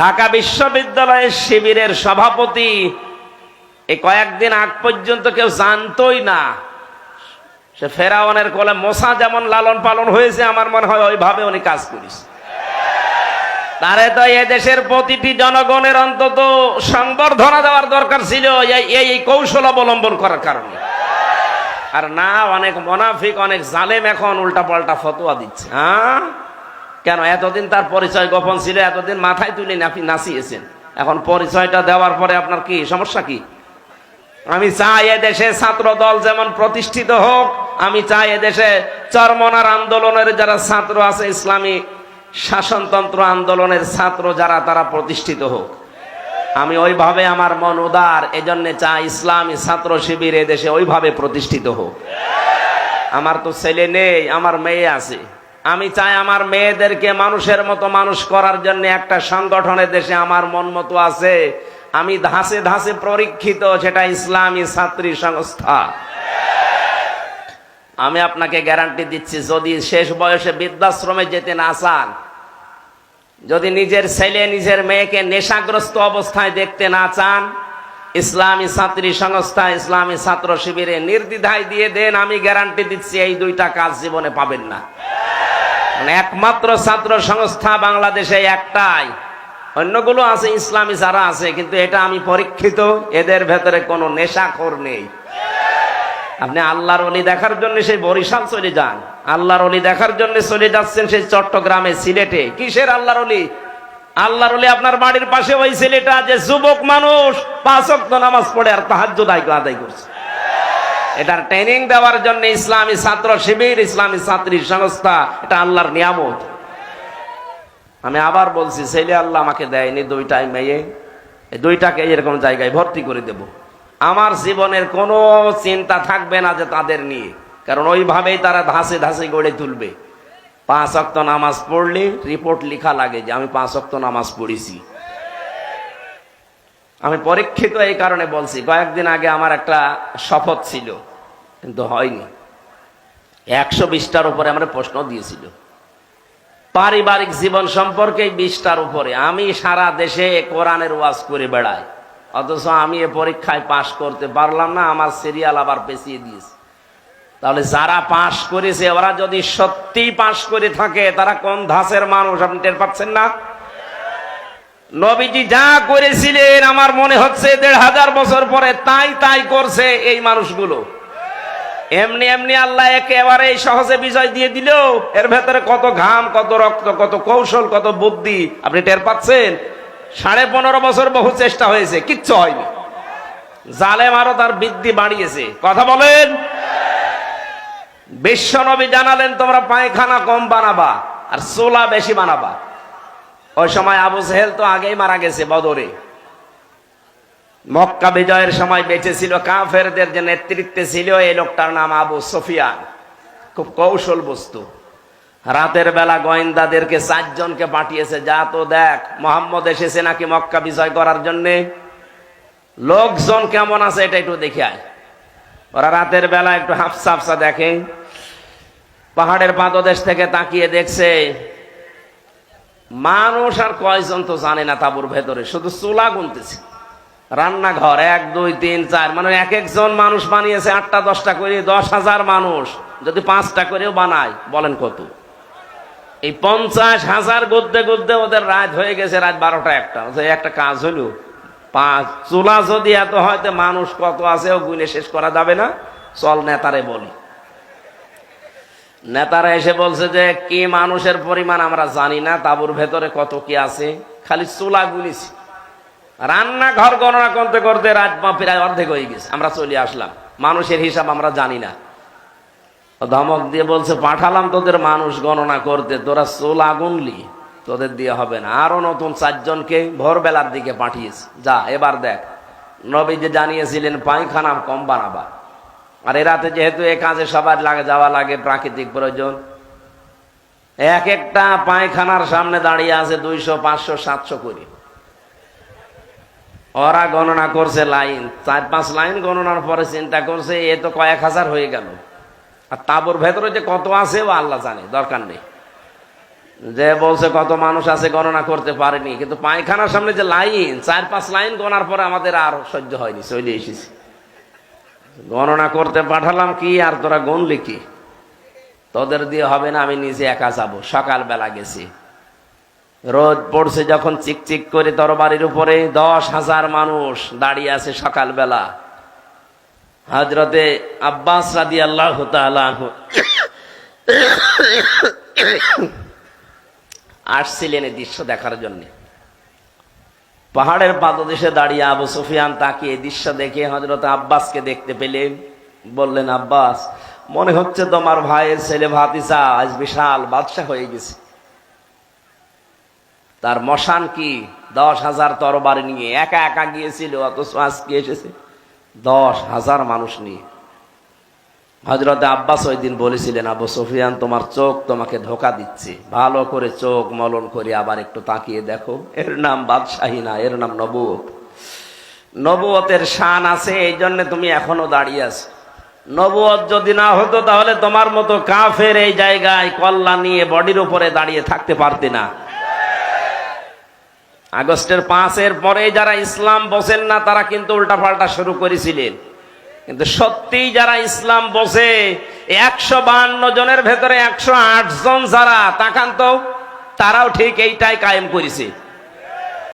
ঢাকা বিশ্ববিদ্যালয়ের শিবিরের সভাপতি এই কয়েকদিন আগ পর্যন্ত কেউ জানতোই না। সে ফেরাওয়ানের কোলে মশা যেমন লালন পালন হয়েছে, আমার মনে হয় ওইভাবে উনি কাজ করিস তারে তো এ দেশের প্রতিটি জনগণের অন্তত সংবর্ধনা দেওয়ার দরকার ছিল, এই কৌশল অবলম্বন করার কারণে। আর না, অনেক মোনাফিক, অনেক জালেম এখন উল্টা পাল্টা ফতোয়া দিচ্ছে হ্যাঁ? কেন? এতদিন তার পরিচয় গোপন ছিল, এতদিন মাথায় তুলে নাপি নাচিয়েছেন। এখন পরিচয়টা দেওয়ার পরে আপনার কি, সমস্যা কি? আমি চাই এ দেশে ছাত্র দল যেমন প্রতিষ্ঠিত হোক, আমি চাই এ দেশে চরমনার আন্দোলনের যারা ছাত্র আছে, ইসলামী শাসনতন্ত্র আন্দোলনের ছাত্র যারা, তারা প্রতিষ্ঠিত হোক। আমি ওইভাবে আমার মন উদার, এজন্য চাই ইসলামী ছাত্র শিবির এদেশে ওইভাবে প্রতিষ্ঠিত হোক। আমার তো ছেলে নেই, আমার মেয়ে আছে। আমি চাই আমার মেয়েদেরকে মানুষের মতো মানুষ করার জন্য একটা সংগঠনের দেশে আমার মন মতো আছে। আমি ধাসে ধাসে পরীক্ষিত, সেটা ইসলামী ছাত্রী সংস্থা। আমি আপনাকে গ্যারান্টি দিচ্ছি, যদি শেষ বয়সে বৃদ্ধাশ্রমে যেতে না চান, যদি নিজের ছেলে, নিজের মেয়েকে নেশাগ্রস্ত অবস্থায় দেখতে না চান, ইসলামী ছাত্রী সংস্থা, ইসলামী ছাত্র শিবিরে নির্দ্বিধায় দিয়ে দেন, আমি গ্যারান্টি দিচ্ছি, এই দুইটা কাজ জীবনে পাবেন না। একমাত্র ছাত্র সংস্থা বাংলাদেশে একটাই। অন্যগুলো আছে, ইসলামী যারা আছে, কিন্তু এটা আমি পরীক্ষিত, এদের ভেতরে কোনো নেশাখোর নেই। আপনি আল্লাহর অলি দেখার জন্য সেই বরিশাল চলে যান। আল্লাহর অলি দেখার জন্য চলে যাচ্ছেন সেই চট্টগ্রামে সিলেটে। কিসের আল্লাহর অলি আল্লাহর অলি আপনার বাড়ির পাশে ওই ছেলেটা যে যুবক মানুষ, পাঁচ ওয়াক্ত নামাজ পড়ে আর তাহাজ আদায় করছে। এটার ট্রেনিং দেওয়ার জন্য ইসলামী ছাত্র শিবির, ইসলামী ছাত্রী সংস্থা, এটা আল্লাহর নিয়ামত। আমি আবার বলছি, ছেলে আল্লাহ আমাকে দেয়নি দুইটাই মেয়ে, এই দুইটাকে এরকম জায়গায় ভর্তি করে দেব। আমার জীবনের কোনো চিন্তা থাকবে না যে তাদের নিয়ে, কারণ ওইভাবেই তারা ধাসে ধাসে গড়ে তুলবে। পাঁচ অক্ত নামাজ পড়লে রিপোর্ট লেখা লাগে যে আমি পাঁচ অক্ত নামাজ পড়েছি। আমি পরীক্ষিত এই কারণে বলছি, কয়েকদিন আগে আমার একটা শপথ ছিল। কিন্তু হয়নি। একশো বিশটার উপরে আমার প্রশ্ন দিয়েছিল। পারিবারিক জীবন সম্পর্কে বিশটার উপরে। আমি সারা দেশে কোরআনের ওয়াজ করে বেড়াই। অথচ আমি এ পরীক্ষায় পাশ করতে পারলাম না, আমার সিরিয়াল আবার পেছিয়ে দিয়েছে। তাহলে যারা পাশ করেছে, ওরা যদি সত্যি পাশ করে থাকে, তারা কোন ধাসের মানুষ আপনি টের পাচ্ছেন না? নবীজি যা করেছিলেন, আমার মনে হচ্ছে দেড় হাজার বছর পরে তাই তাই করছে এই মানুষগুলো। এমনি এমনি আল্লাহ একেবারে সহজে বিজয় দিয়ে দিল এর ভেতরে কত ঘাম, কত রক্ত, কত কৌশল, কত বুদ্ধি আপনি টের পাচ্ছেন? সাড়ে পনেরো বছর বহু চেষ্টা হয়েছে, কিচ্ছু হয়নি। জালেম আরও তার বৃদ্ধি বাড়িয়েছে। কথা বলেন? বিশ্ব নবী জানালেন, তোমরা পায়খানা কম বানাবা আর সোলা বেশি বানাবা। ওই সময় আবু সেহেল তো আগেই মারা গেছে বদরে। মক্কা বিজয়ের সময় বেঁচে ছিল কাফেরদের যে নেতৃত্বে ছিল এই লোকটার নাম আবু সফিয়ান। খুব কৌশল বস্তু। রাতের বেলা গোয়েন্দাদেরকে চারজনকে পাঠিয়েছে, যা তো দেখ, মোহাম্মদ এসেছে নাকি মক্কা বিজয় করার জন্যে? লোকজন কেমন আছে এটা একটু দেখে আয়। ওরা রাতের বেলা একটু হাফসা হাফসা দেখে। পাহাড়ের পাদদেশ থেকে তাকিয়ে দেখছে, মানুষ আর কয়জন তো জানে না তাবুর ভেতরে, শুধু চুলা গুনতেছে। রান্নাঘর, এক, দুই, তিন, চার মানে এক একজন মানুষ বানিয়েছে, আটটা, দশটা করে, দশ হাজার মানুষ। যদি পাঁচটা করেও বানায়, বলেন কত? এই পঞ্চাশ হাজার গদ্দে গদ্দে ওদের রাত হয়ে গেছে, রাত বারোটা একটা। একটা কাজ হলো, পাঁচ চুলা যদি এত হয়তো মানুষ কত আছে, ও গুনে শেষ করা যাবে না? চল নেতারে বলি। নেতারা এসে বলছে যে, কি মানুষের পরিমাণ আমরা জানি না, তাবুর ভেতরে কত কি আছে? খালি চুলা গুলিছি রান্নাঘর গণনা করতে করতে রাত প্রায় অর্ধেক হয়ে গেছে, আমরা চলে আসলাম। মানুষের হিসাব আমরা জানি না। ধমক দিয়ে বলছে, পাঠালাম তোদের মানুষ গণনা করতে, তোরা চুলা গুনলি তোদের দিয়ে হবে না। আরও নতুন চারজনকে ভোরবেলার দিকে পাঠিয়েছে। যা, এবার দেখ নবী যে জানিয়েছিলেন, পায়খানা কম বানাবা। আর এ রাতে যেহেতু এ কাজে সবার লাগে, যাওয়া লাগে, প্রাকৃতিক প্রয়োজন, এক একটা পায়খানার সামনে দাঁড়িয়ে আছে দুইশো, পাঁচশো, সাতশো করে। ওরা গণনা করছে লাইন। চার পাঁচ লাইন গণনার পরে চিন্তা করছে, এ তো কয়েক হাজার হয়ে গেল। আর তাবর ভেতরে যে কত আছে, ও আল্লাহ জানে, দরকার নেই। যে বলছে কত মানুষ আছে, গণনা করতে পারেনি। কিন্তু পায়খানার সামনে যে লাইন, চার পাঁচ লাইন গণার পরে আমাদের আর সহ্য হয়নি, চলে এসেছি। গণনা করতে পাঠালাম কি, আর তোরা গণলি কি? তোদের দিয়ে হবে না, আমি নিজে একা যাব। সকালবেলা গেছি। রোদ পড়ছে যখন চিকচিক করে তরবারির উপরে দশ হাজার মানুষ দাঁড়িয়ে আছে সকালবেলা। হজরতে আব্বাস রাদি আল্লাহ আসছিলেন এই দৃশ্য দেখার জন্য। পাহাড়ের পাদদেশে দাঁড়িয়ে আবু সুফিয়ান তাকে এই দৃশ্য দেখে হজরত আব্বাসকে দেখতে পেলেন। বললেন, আব্বাস, মনে হচ্ছে তোমার ভাইয়ের ছেলে ভাতিসা আজ বিশাল বাদশাহ হয়ে গেছে। তার মশান কি? দশ হাজার তরবারি নিয়ে একা একা গিয়েছিল, অথচ আজকে এসেছে। দশ হাজার মানুষ নিয়ে। হজরত আব্বাস ওই দিন বলেছিলেন, আবু সুফিয়ান, তোমার চোখ তোমাকে ধোকা দিচ্ছে। ভালো করে চোখ মলন করে আবার একটু তাকিয়ে দেখো। এর নাম বাদশাহী না, এর নাম নবুয়ত। নবুয়তের শান আছে, এই জন্য তুমি এখনও দাঁড়িয়ে আছো। নবুয়ত যদি না হতো, তাহলে তোমার মতো কাফের এই জায়গায় কল্লা নিয়ে বডির উপরে দাঁড়িয়ে থাকতে পারতে না। আগস্টের পাঁচের পরে যারা ইসলাম বসেন না, তারা কিন্তু উল্টাপাল্টা শুরু করেছিলেন। কিন্তু সত্যিই যারা ইসলাম বসে একশো বান্ন জনের ভেতরে একশো আট জন যারা তাকান তো, তারাও ঠিক এইটাই কায়েম করেছে।